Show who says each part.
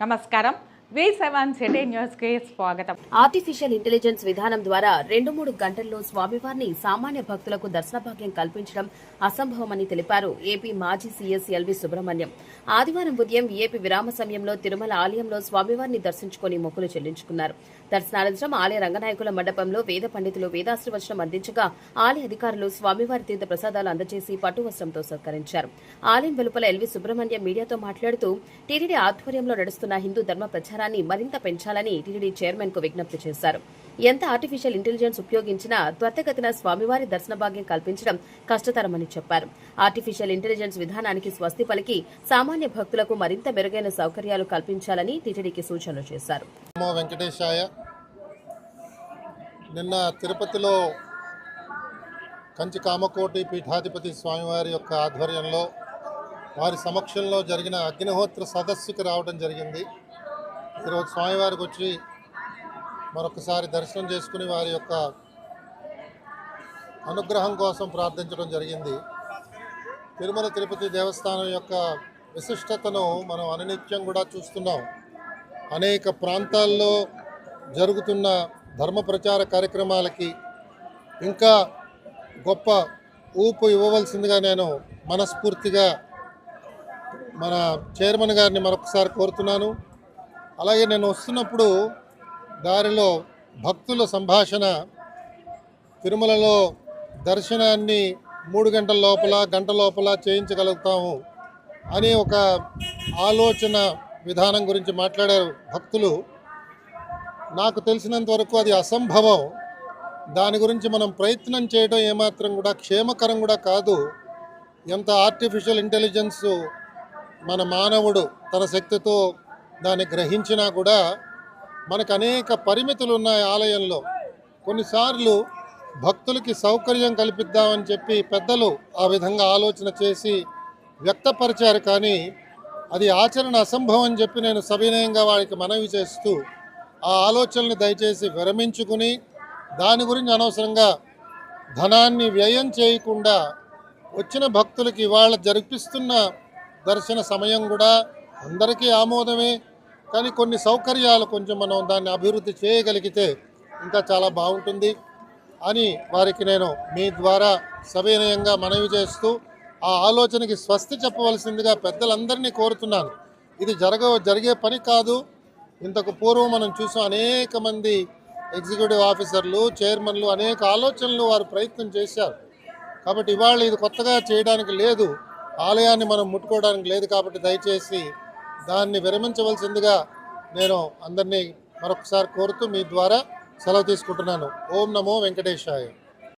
Speaker 1: നമസ്കാരം. స్వాగతం.
Speaker 2: Artificial intelligence విధానం ద్వారా రెండు మూడు గంటల్లో స్వామివారిని సామాన్య భక్తులకు దర్శన భాగ్యం కల్పించడం అసంభవమని తెలిపారు ఏపీ మాజీ సీఎస్ ఎల్వి సుబ్రహ్మణ్యం. ఆదివారం ఉదయం ఏపీ విరామ సమయంలో తిరుమల ఆలయంలో స్వామివారిని దర్శించుకుని మొక్కులు చెల్లించుకున్నారు. దర్శనానంతరం ఆలయ రంగనాయకుల మండపంలో వేద పండితులు వేదాశ్రవచనం అందించగా ఆలయ అధికారులు స్వామివారి తీర్థ ప్రసాదాలు అందజేసి పట్టు వస్త్రంతో సత్కరించారు. ఆలయం వెలుపల ఎల్వి సుబ్రహ్మణ్యం మీడియాతో మాట్లాడుతూ టీటీడీ ఆధ్వర్యంలో నడుస్తున్న హిందూ ధర్మ ఆధారాన్ని మరింత పెంచాలని టీటీడీ చైర్మన్కు విజ్ఞప్తి చేశారు. ఎంత ఆర్టిఫిషియల్ ఇంటెలిజెన్స్ ఉపయోగించినా త్వరితగతిన స్వామివారి దర్శన భాగ్యం కల్పించడం కష్టతరమని చెప్పారు. ఆర్టిఫిషియల్ ఇంటెలిజెన్స్ విధానానికి స్వస్తి పలికి సామాన్య భక్తులకు మరింత మెరుగైన సౌకర్యాలు కల్పించాలని టీటీడీకి సూచనలు చేశారు.
Speaker 3: వెంకటేశాయ. నిన్న తిరుపతిలో కంచి కామకోటి పీఠాధిపతి స్వామివారి యొక్క ఆధ్వర్యంలో వారి సమక్షంలో జరిగిన అగ్నిహోత్ర సదస్సుకి రావడం జరిగింది. ఈరోజు స్వామివారికి వచ్చి మరొకసారి దర్శనం చేసుకుని వారి యొక్క అనుగ్రహం కోసం ప్రార్థించడం జరిగింది. తిరుమల తిరుపతి దేవస్థానం యొక్క విశిష్టతను మనం అనునిత్యం కూడా చూస్తున్నాం. అనేక ప్రాంతాల్లో జరుగుతున్న ధర్మ ప్రచార కార్యక్రమాలకి ఇంకా గొప్ప ఊపు ఇవ్వవలసిందిగా నేను మనస్ఫూర్తిగా మన చైర్మన్ గారిని మరొకసారి కోరుతున్నాను. అలాగే నేను వస్తున్నప్పుడు దారిలో భక్తుల సంభాషణ తిరుమలలో దర్శనాన్ని మూడు గంటల లోపల గంట లోపల చేయించగలుగుతాము అనే ఒక ఆలోచన విధానం గురించి మాట్లాడారు భక్తులు. నాకు తెలిసినంత వరకు అది అసంభవం. దాని గురించి మనం ప్రయత్నం చేయడం ఏమాత్రం కూడా క్షేమకరం కూడా కాదు. ఎంత ఆర్టిఫిషియల్ ఇంటెలిజెన్సు మన మానవుడు తన శక్తితో దాన్ని గ్రహించినా కూడా మనకు అనేక పరిమితులు ఉన్నాయి ఆలయంలో. కొన్నిసార్లు భక్తులకి సౌకర్యం కల్పిద్దామని చెప్పి పెద్దలు ఆ విధంగా ఆలోచన చేసి వ్యక్తపరిచారు. కానీ అది ఆచరణ అసంభవం అని చెప్పి నేను సవినయంగా వారికి మనవి చేస్తూ ఆ ఆలోచనని దయచేసి విరమించుకుని దాని గురించి అనవసరంగా ధనాన్ని వ్యయం చేయకుండా వచ్చిన భక్తులకి ఇవాళ జరిపిస్తున్న దర్శన సమయం కూడా అందరికీ ఆమోదమే కానీ కొన్ని సౌకర్యాలు కొంచెం మనం దాన్ని అభివృద్ధి చేయగలిగితే ఇంకా చాలా బాగుంటుంది అని వారికి నేను మీ ద్వారా సవినయంగా మనవి చేస్తూ ఆ ఆలోచనకి స్వస్తి చెప్పవలసిందిగా పెద్దలందరినీ కోరుతున్నాను. ఇది జరగ జరిగే పని కాదు. ఇంతకు పూర్వం మనం చూసాం అనేక మంది ఎగ్జిక్యూటివ్ ఆఫీసర్లు చైర్మన్లు అనేక ఆలోచనలు వారు ప్రయత్నం చేశారు. కాబట్టి ఇవాళ ఇది కొత్తగా చేయడానికి లేదు. ఆలయాన్ని మనం ముట్టుకోవడానికి లేదు కాబట్టి దయచేసి దాన్ని విరమించవలసిందిగా నేను అందరినీ మరొకసారి కోరుతూ మీ ద్వారా సెలవు తీసుకుంటున్నాను. ఓం నమో వెంకటేశాయ.